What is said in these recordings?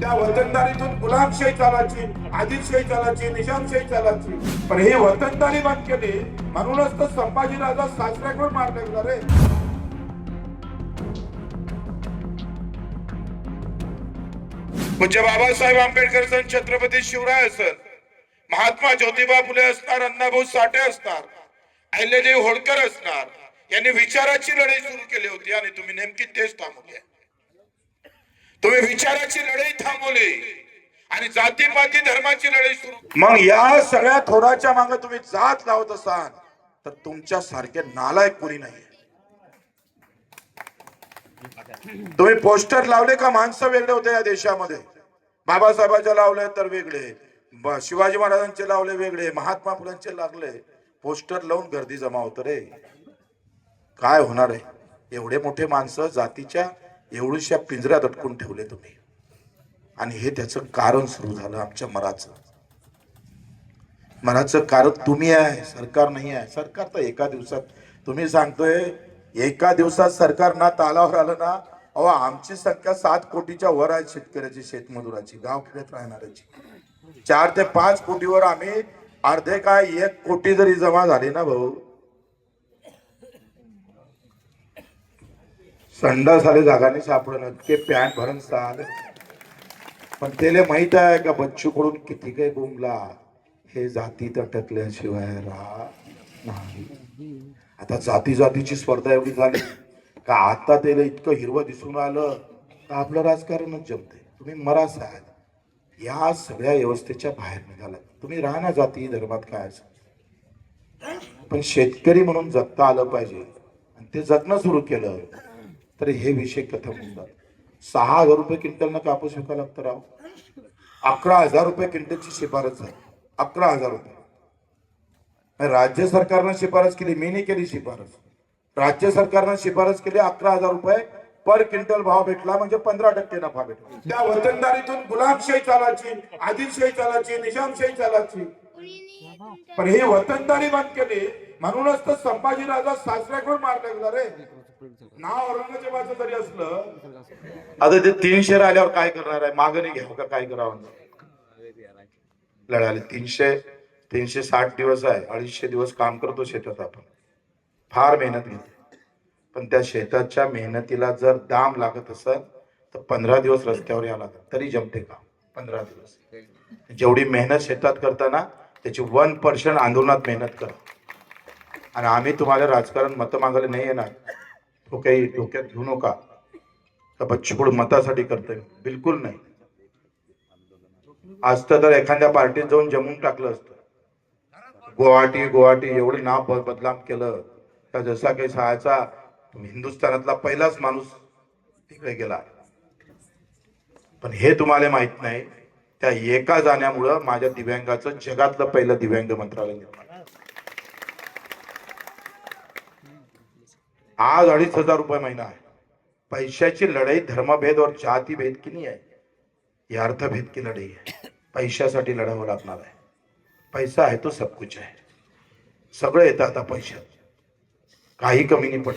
त्या वतनदारीतून गुलामशाही चालायची आदिलशाही चालायची निजामशाही चालायची पण हे वतनदारी बंद केली म्हणूनच तर संभाजी राजा सासऱ्याकडून मारले गेला रे. पूज्य बाबासाहेब आंबेडकर सण छत्रपती शिवराय असेल महात्मा ज्योतिबा फुले असणार अण्णाभाऊ साठे असणार अहिल्यादेवी होळकर असणार यांनी विचाराची लढाई सुरू केली होती आणि तुम्ही नेमकी तेच थांबवली. आहे. तुम्ही विचाराची लढाई थांबवली. आणि जातीपाती धर्माची लढाई सुरू मग या सगळ्या थोराच्या मागे तुम्ही जात लावत असाल तर तुमच्या सारखे नालायक कोणी नाही तुम्ही पोस्टर लावले का माणसं वेगळे होते या देशामध्ये? बाबासाहेबांचे लावले तर वेगळे शिवाजी महाराजांचे लावले वेगळे महात्मा फुलांचे लागले. पोस्टर लावून गर्दी जमा होत रे. काय होणार आहे? एवढे मोठे माणसं जातीच्या एवढ्याशा पिंजऱ्यात अटकून ठेवले तुम्ही. आणि हे त्याचं कारण सुरू झालं आमच्या मराचं. मराचं कारण तुम्ही आहे सरकार नाही आहे. सरकार तर एका दिवसात तुम्ही सांगतोय एका दिवसात सरकार ना तालावर आलं ना अहो आमची संख्या सात कोटीच्या वर आहे शेतकऱ्याची शेतमजुराची गाव खेड्यात राहणाऱ्याची. चार ते पाच कोटीवर आम्ही अर्धे काय एक कोटी जरी जमा झाली ना भाऊ संडासाले जागाने सापडणं ते पॅन्ट भरून चाल पण त्याला माहीत आहे का बच्चू कडून किती काही बोंबला हे जातीत अटकल्याशिवाय राह नाही. आता जाती जातीची स्पर्धा एवढी झाली का आता त्याला इतकं हिरवं दिसून आलं तर आपलं राजकारणच जमते तुम्ही मरास आहात. या सगळ्या व्यवस्थेच्या बाहेर निघाला. तुम्ही राहा ना जाती धर्मात काय पण शेतकरी म्हणून जगता आलं पाहिजे. आणि ते जगणं सुरू केलं. तर हे विषय कथम होतात. सहा हजार रुपये क्विंटलनं कापूस विकायला लागतं राव. अकरा हजार रुपये क्विंटलची शिफारस झाली. अकरा हजार रुपये. राज्य सरकारनं शिफारस केली मी नाही केली शिफारस. राज्य सरकारनं शिफारस केली अकरा हजार रुपये पर क्विंटल भाव भेटला म्हणजे पंधरा टक्के नफा भेटला. त्या वतनदारीतून गुलाबशाही चालायची आदिलशाही चालायची निजामशाही चालायची. पण हे वतनदारी बंद केली म्हणूनच तर संभाजी राजा सासऱ्याकडून मारला गेला रे. नाव औरंगजेबाचं जरी असलं आता ते तीनशे राहिल्यावर काय करणार आहे? मागणी घ्यावं का? काय करावं? लढाले तीनशे तीनशे साठ दिवस आहे. अडीचशे दिवस काम करतो शेतात आपण. फार मेहनत घेतो पण त्या शेताच्या मेहनतीला जर दाम लागत असेल तर पंधरा दिवस रस्त्यावर यावं लागत तरी जमते का पंधरा दिवस. जेवढी मेहनत शेतात करताना त्याची वन पर्सेंट आंदोलनात मेहनत करा. आणि आम्ही तुम्हाला राजकारण मतं मागायला नाही येणार. काही डोक्यात घेऊ नका. का बच्चूकडून मतासाठी करतोय. बिलकुल नाही. असतं तर एखाद्या पार्टीत जाऊन जमून टाकलं असतं. गुवाहाटी गुवाहाटी एवढं नाव बदलाम केलं. तर जसा काही सहाचा हिंदुस्थानातला पहिलाच माणूस तिकडे गेला. पण हे तुम्हाला माहीत नाही त्या एका जाण्यामुळं माझ्या दिव्यांगाचं जगातलं पहिलं दिव्यांग मंत्रालय निर्माण आज अडीच हजार रुपये महिना आहे. पैशाची लढाई धर्मभेद और जाती भेद की नाही आहे. या अर्थभेद की लढाई आहे. पैशासाठी लढावं लागणार आहे. पैसा आहे तो सब कुछ आहे. सगळं येतं आता पैशात. काही कमी नाही पडत.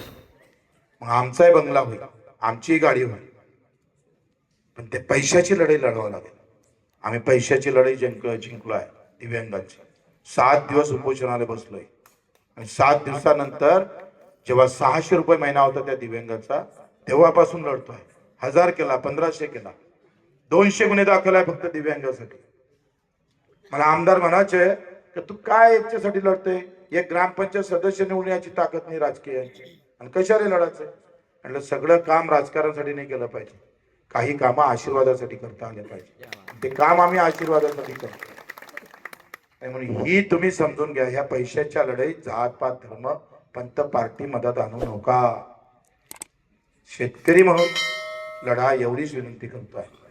मग आमचाही बंगला होईल. आमचीही गाडी होईल. पण ते पैशाची लढाई लढावं लागेल. आम्ही पैशाची लढाई जिंक जिंकलो आहे दिव्यांगांची. सात दिवस उपोषणाला बसलोय. आणि सात दिवसानंतर जेव्हा सहाशे रुपये महिना होता त्या दिव्यांगाचा तेव्हापासून लढतोय. हजार केला पंधराशे केला. दोनशे गुन्हे दाखल आहे फक्त दिव्यांगासाठी. मला आमदार म्हणायचे की तू काय याच्यासाठी लढतोय? एक ग्रामपंचायत सदस्य निवडून याची ताकद नाही राजकीयांची. आणि कशाला लढायचं म्हटलं सगळं काम राजकारणासाठी नाही केलं पाहिजे. काही कामं आशीर्वादासाठी करता आले पाहिजे. ते काम आम्ही आशीर्वादासाठी करतो. म्हणून ही तुम्ही समजून घ्या ह्या पैशाच्या लढाईत जात पात धर्म पंत पार्टी मदत आणू नका. शेतकरी म्हणून लढा एवढीच विनंती करतो आहे